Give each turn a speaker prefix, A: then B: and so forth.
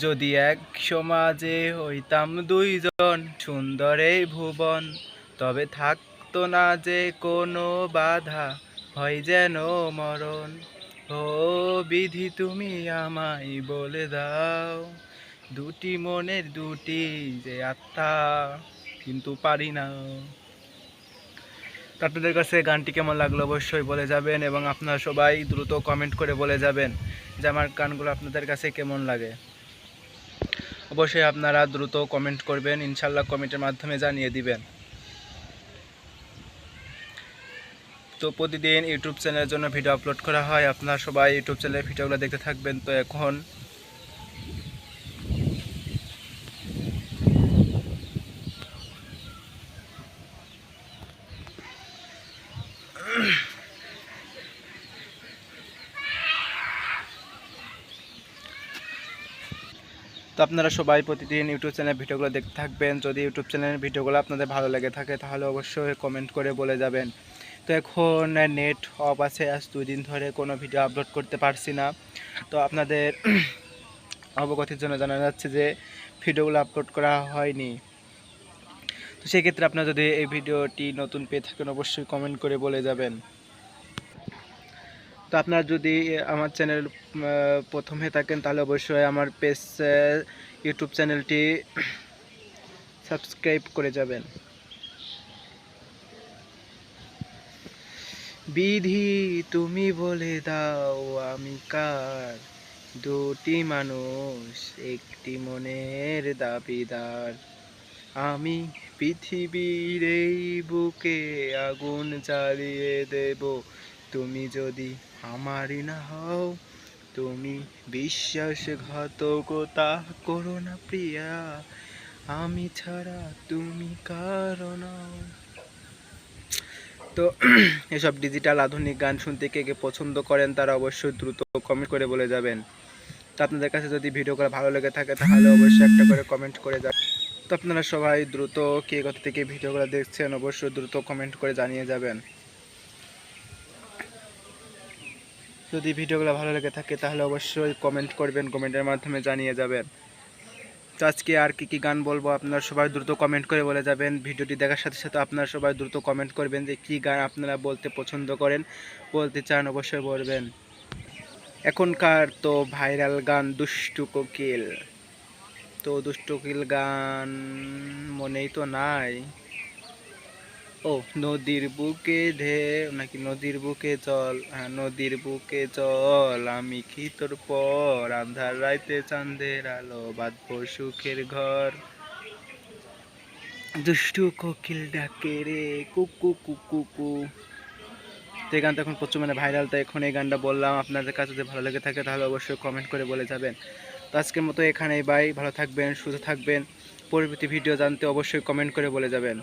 A: যদি এক সমাজে হইতাম দুইজন সুন্দর এই ভুবন, তবে থাকতো না যে কোনো বাধা হয় যেন মরণ। ও বিধি তুমি আমায় বলে দাও, দুটি মনের দুটি যে আত্মা, কিন্তু পারি না। আপনাদের কাছে গানটি কেমন লাগল অবশ্যই বলে যাবেন এবং আপনারা সবাই দ্রুত কমেন্ট করে বলে যাবেন যে আমার গানগুলো আপনাদের কাছে কেমন লাগে। অবশ্যই আপনারা দ্রুত কমেন্ট করবেন ইনশাল্লাহ কমেন্টের মাধ্যমে জানিয়ে দিবেন। তো প্রতিদিন ইউটিউব চ্যানেলের জন্য ভিডিও আপলোড করা হয়। আপনারা সবাই ইউটিউব চ্যানেলের ভিডিওগুলো দেখতে থাকবেন। তো এখন তো আপনারা সবাই প্রতিদিন ইউটিউব চ্যানেলের ভিডিওগুলো দেখতে থাকবেন। যদি ইউটিউব চ্যানেলের ভিডিওগুলো আপনাদের ভালো লেগে থাকে, তাহলে অবশ্যই কমেন্ট করে বলে যাবেন। তো এখন নেট অফ আছে, আজ দুই দিন ধরে কোনো ভিডিও আপলোড করতে পারছি না। তো আপনাদের অবগতির জন্য জানা যাচ্ছে যে ভিডিওগুলো আপলোড করা হয়নি। তো সেক্ষেত্রে আপনারা যদি এই ভিডিওটি নতুন পেয়ে থাকেন, অবশ্যই কমেন্ট করে বলে যাবেন। তো আপনারা যদি আমার চ্যানেল প্রথম থাকেন, তাহলে অবশ্যই আমার পেজ ইউটিউব চ্যানেলটি সাবস্ক্রাইব করে যাবেন। বিধি তুমি বলে দাও, আমি কার? দুটি মানুষ, একটি মনের দাবিদার। আমি পৃথিবীর এই বুকে আগুন জ্বালিয়ে দেব তুমি যদি আমারই না হও, তুমি বিশ্বাসঘাতকতা করো না প্রিয়া। আমি ছাড়া তুমি কারও নও। তো এসব ডিজিটাল আধুনিক গান শুনতে কে কে পছন্দ করেন, তারা অবশ্যই দ্রুত কমেন্ট করে বলে যাবেন। তো আপনাদের কাছে যদি ভিডিওগুলো ভালো লেগে থাকে, তাহলে অবশ্যই একটা করে কমেন্ট করে যাবেন তো আপনারা সবাই দ্রুত কে কোথা থেকে ভিডিওগুলো দেখছেন, অবশ্যই দ্রুত কমেন্ট করে জানিয়ে যাবেন। যদি ভিডিওগুলো ভালো লেগে থাকে, তাহলে অবশ্যই কমেন্ট করবেন কমেন্টের মাধ্যমে জানিয়ে যাবেন। তো আজকে আর কি কি গান বলব, আপনারা সবাই দ্রুত কমেন্ট করে বলে যাবেন। ভিডিওটি দেখার সাথে সাথে আপনারা সবাই দ্রুত কমেন্ট করবেন যে কী গান আপনারা বলতে পছন্দ করেন, বলতে চান অবশ্যই বলবেন। এখনকার তো ভাইরাল গান দুষ্টু কোকিল। তো দুষ্টু কোকিল গান মনেই তো নাই। ও, নদীর বুকে ঢে নাকি নদীর বুকে চল? হ্যাঁ নদীর বুকে চল, আমি কি তোর পর? আন্ধার রাইতে চাঁদের আলো, বাঁধবো সুখের ঘর। দুষ্টু কোকিল ডাকে রে কুকু কুকু কু তো এই গানটা এখন প্রচুর মানে ভাইরাল তো এখন এই গানটা বললাম। আপনাদের কাছে যদি ভালো লেগে থাকে, তাহলে অবশ্যই কমেন্ট করে বলে যাবেন। তো আজকের মতো এখানেই বাই ভালো থাকবেন, সুস্থ থাকবেন। পরবর্তী ভিডিও জানতে অবশ্যই কমেন্ট করে বলে যাবেন।